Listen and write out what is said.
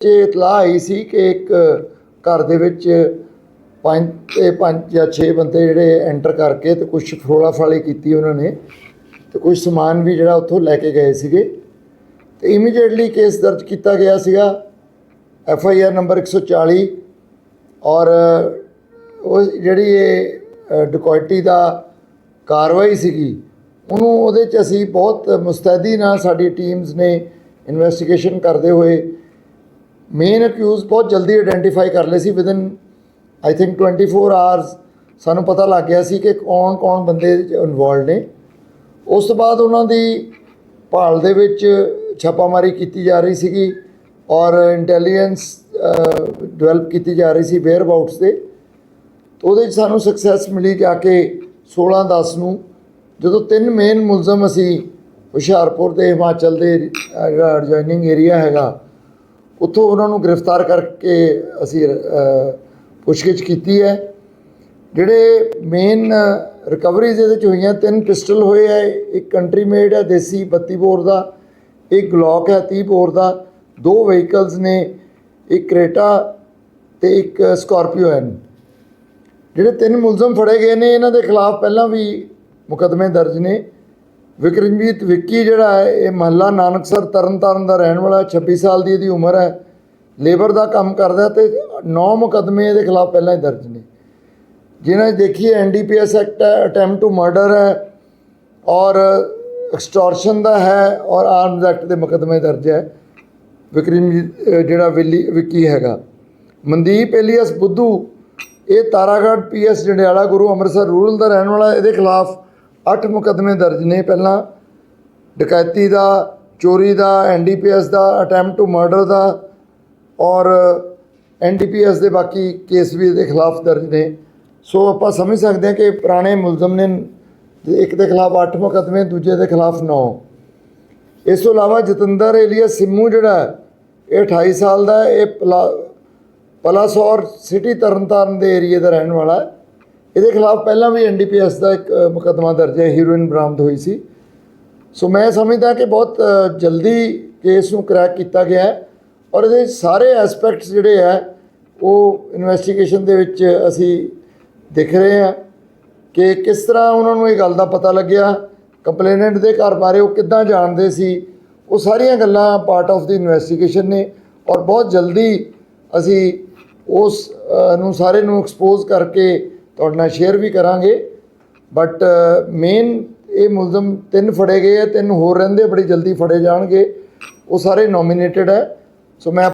ਇਹ ਇਤਲਾਹ ਆਈ ਸੀ ਕਿ ਇੱਕ ਘਰ ਦੇ ਵਿੱਚ ਪੰਜ ਤੇ ਪੰਜ ਜਾਂ 6 ਬੰਦੇ ਜਿਹੜੇ ਐਂਟਰ ਕਰਕੇ ਤੇ ਕੁਝ ਫਰੋਲਾ ਫਾਲੀ ਕੀਤੀ ਉਹਨਾਂ ਨੇ ਤੇ ਕੁਝ ਸਮਾਨ ਵੀ ਜਿਹੜਾ ਉੱਥੋਂ ਲੈ ਕੇ ਗਏ ਸੀਗੇ। ਤੇ ਇਮੀਡੀਏਟਲੀ ਕੇਸ ਦਰਜ ਕੀਤਾ ਗਿਆ ਸੀਗਾ। ਐਫ ਆਈ ਆਰ ਨੰਬਰ 140 ਔਰ ਉਹ ਜਿਹੜੀ ਇਹ ਡਕੋਇਟੀ ਦਾ ਕਾਰਵਾਈ ਸੀਗੀ, ਉਹਨੂੰ ਉਹਦੇ 'ਚ ਅਸੀਂ ਬਹੁਤ ਮੁਸਤੈਦੀ ਨਾਲ ਸਾਡੀ ਟੀਮਸ ਨੇ ਇਨਵੈਸਟੀਗੇਸ਼ਨ ਕਰਦੇ ਹੋਏ ਮੇਨ ਅਕਿਊਜ਼ ਬਹੁਤ ਜਲਦੀ ਆਇਡੈਂਟੀਫਾਈ ਕਰ ਲਏ ਸੀ ਵਿਦਨ ਆਈ ਥਿੰਕ 24 ਆਵਰਸ ਸਾਨੂੰ ਪਤਾ ਲੱਗ ਗਿਆ ਸੀ ਕਿ ਕੌਣ ਕੌਣ ਬੰਦੇ ਇਨਵੋਲਡ ਨੇ। ਉਸ ਤੋਂ ਬਾਅਦ ਉਹਨਾਂ ਦੀ ਭਾਲ ਦੇ ਵਿੱਚ ਛਾਪਾਮਾਰੀ ਕੀਤੀ ਜਾ ਰਹੀ ਸੀਗੀ ਔਰ ਇੰਟੈਲੀਜੈਂਸ ਡਿਵੈਲਪ ਕੀਤੀ ਜਾ ਰਹੀ ਸੀ ਵੇਅਰ ਅਬਾਊਟਸ ਦੇ ਉਹਦੇ 'ਚ ਸਾਨੂੰ ਸਕਸੈਸ ਮਿਲੀ ਜਾ ਕੇ 16 10 ਨੂੰ। ਜਦੋਂ ਤਿੰਨ ਮੇਨ ਮੁਲਜ਼ਮ ਅਸੀਂ ਹੁਸ਼ਿਆਰਪੁਰ ਦੇ ਹਿਮਾਚਲ ਦੇ ਜਿਹੜਾ ਐਡਜੋਇਨਿੰਗ ਏਰੀਆ ਹੈਗਾ ਉੱਥੋਂ ਉਹਨਾਂ ਨੂੰ ਗ੍ਰਿਫਤਾਰ ਕਰਕੇ ਅਸੀਂ ਪੁੱਛਗਿੱਛ ਕੀਤੀ ਹੈ। ਜਿਹੜੇ ਮੇਨ ਰਿਕਵਰੀਜ਼ ਇਹਦੇ ਚ ਹੋਈਆਂ, ਤਿੰਨ ਪਿਸਟਲ ਹੋਏ ਹੈ, ਇੱਕ ਕੰਟਰੀ ਮੇਡ ਹੈ, ਦੇਸੀ 32 ਬੋਰ ਦਾ, ਇੱਕ ਗਲੌਕ ਹੈ 30 ਬੋਰ ਦਾ, ਦੋ ਵਹੀਕਲਸ ਨੇ, ਇੱਕ ਕ੍ਰੇਟਾ ਤੇ ਇੱਕ ਸਕਾਰਪੀਓ ਐਨ ਜਿਹੜੇ ਤਿੰਨ ਮੁਲਜ਼ਮ ਫੜੇ ਗਏ ਨੇ, ਇਹਨਾਂ ਦੇ ਖਿਲਾਫ ਪਹਿਲਾਂ ਵੀ ਮੁਕੱਦਮੇ ਦਰਜ ਨੇ। ਵਿਕਰਮਜੀਤ ਵਿੱਕੀ ਜਿਹੜਾ ਹੈ, ਇਹ ਮਹੱਲਾ ਨਾਨਕਸਰ ਤਰਨਤਾਰਨ ਦਾ ਰਹਿਣ ਵਾਲਾ 26 ਸਾਲ ਦੀ ਇਹਦੀ ਉਮਰ ਹੈ। ਲੇਬਰ ਦਾ ਕੰਮ ਕਰਦਾ ਤੇ 9 ਮੁਕੱਦਮੇ ਇਹਦੇ ਖਿਲਾਫ ਪਹਿਲਾਂ ਹੀ ਦਰਜ ਨੇ। ਜਿਨ੍ਹਾਂ 'ਚ ਦੇਖੀਏ ਐਨਡੀਪੀਐਸ ਐਕਟ ਹੈ, ਅਟੈਂਪਟ ਟੂ ਮਰਡਰ ਹੈ ਔਰ ਐਕਸਟੋਰਸ਼ਨ ਦਾ ਹੈ ਔਰ ਆਰਮਸ ਐਕਟ ਦੇ ਮੁਕੱਦਮੇ ਦਰਜ ਹੈ। ਵਿਕਰਮਜੀਤ ਜਿਹੜਾ ਵਿੱਲੀ, ਵਿੱਕੀ ਹੈਗਾ। ਮਨਦੀਪ ਏਲੀਅਸ ਬੁੱਧੂ, ਇਹ ਤਾਰਾਗੜ੍ਹ ਪੀਐਸ ਜੰਡਿਆਲਾ ਗੁਰੂ ਅੰਮ੍ਰਿਤਸਰ ਰੂਰਲ ਦਾ ਰਹਿਣ ਵਾਲਾ, ਇਹਦੇ ਖਿਲਾਫ 8 ਮੁਕੱਦਮੇ ਦਰਜ ਨੇ ਪਹਿਲਾਂ ਡਕੈਤੀ ਦਾ, ਚੋਰੀ ਦਾ, ਐਨਡੀਪੀਐਸ ਦਾ, ਅਟੈਂਪਟ ਟੂ ਮਰਡਰ ਦਾ ਔਰ ਐਨਡੀਪੀਐਸ ਦੇ ਬਾਕੀ ਕੇਸ ਵੀ ਇਹਦੇ ਖਿਲਾਫ ਦਰਜ ਨੇ। ਸੋ ਆਪਾਂ ਸਮਝ ਸਕਦੇ ਹਾਂ ਕਿ ਪੁਰਾਣੇ ਮੁਲਜ਼ਮ ਨੇ ਇੱਕ ਦੇ ਖਿਲਾਫ 8 ਮੁਕੱਦਮੇ, ਦੂਜੇ ਦੇ ਖਿਲਾਫ 9 ਇਸ ਤੋਂ ਇਲਾਵਾ ਜਤਿੰਦਰ ਏਲੀਆ ਸਿੰਮੂ ਜਿਹੜਾ ਇਹ 28 ਸਾਲ ਦਾ ਇਹ ਪਲਾ, ਪਲਾਸੌਰ ਸਿਟੀ ਤਰਨਤਾਰਨ ਦੇ ਏਰੀਏ ਦਾ ਰਹਿਣ ਵਾਲਾ ਹੈ। ਇਹਦੇ ਖਿਲਾਫ ਪਹਿਲਾਂ ਵੀ ਐਨਡੀਪੀਐਸ ਦਾ ਇੱਕ ਅ, ਮੁਕੱਦਮਾ ਦਰਜ ਹੈ ਹੀਰੋਇਨ ਬਰਾਮਦ ਹੋਈ ਸੀ। ਸੋ ਮੈਂ ਸਮਝਦਾ ਕਿ ਬਹੁਤ ਜਲਦੀ ਕੇਸ ਨੂੰ ਕ੍ਰੈਕ ਕੀਤਾ ਗਿਆ ਹੈ ਔਰ ਇਹਦੇ ਸਾਰੇ ਐਸਪੈਕਟਸ ਜਿਹੜੇ ਹੈ ਉਹ ਇਨਵੈਸਟੀਗੇਸ਼ਨ ਦੇ ਵਿੱਚ ਅਸੀਂ ਦੇਖ ਰਹੇ ਹਾਂ ਕਿ ਕਿਸ ਤਰ੍ਹਾਂ ਉਹਨਾਂ ਨੂੰ ਇਹ ਗੱਲ ਦਾ ਪਤਾ ਲੱਗਿਆ ਕੰਪਲੇਨੈਂਟ ਦੇ ਘਰ ਬਾਰੇ ਉਹ ਕਿੱਦਾਂ ਜਾਣਦੇ ਸੀ ਉਹ ਸਾਰੀਆਂ ਗੱਲਾਂ ਪਾਰਟ ਆਫ ਦੀ ਇਨਵੈਸਟੀਗੇਸ਼ਨ ਨੇ ਔਰ ਬਹੁਤ ਜਲਦੀ ਅਸੀਂ ਉਸ ਨੂੰ ਸਾਰੇ ਨੂੰ ਐਕਸਪੋਜ਼ ਕਰਕੇ ਤੁਹਾਡੇ ਨਾਲ ਸ਼ੇਅਰ ਵੀ ਕਰਾਂਗੇ। ਬਟ ਮੇਨ ਇਹ ਮੁਲਜ਼ਮ ਤਿੰਨ ਫੜੇ ਗਏ ਆ, ਤਿੰਨ ਹੋਰ ਰਹਿੰਦੇ ਬੜੀ ਜਲਦੀ ਫੜੇ ਜਾਣਗੇ। ਉਹ ਸਾਰੇ ਨੋਮੀਨੇਟਡ ਹੈ ਸੋ ਮੈਂ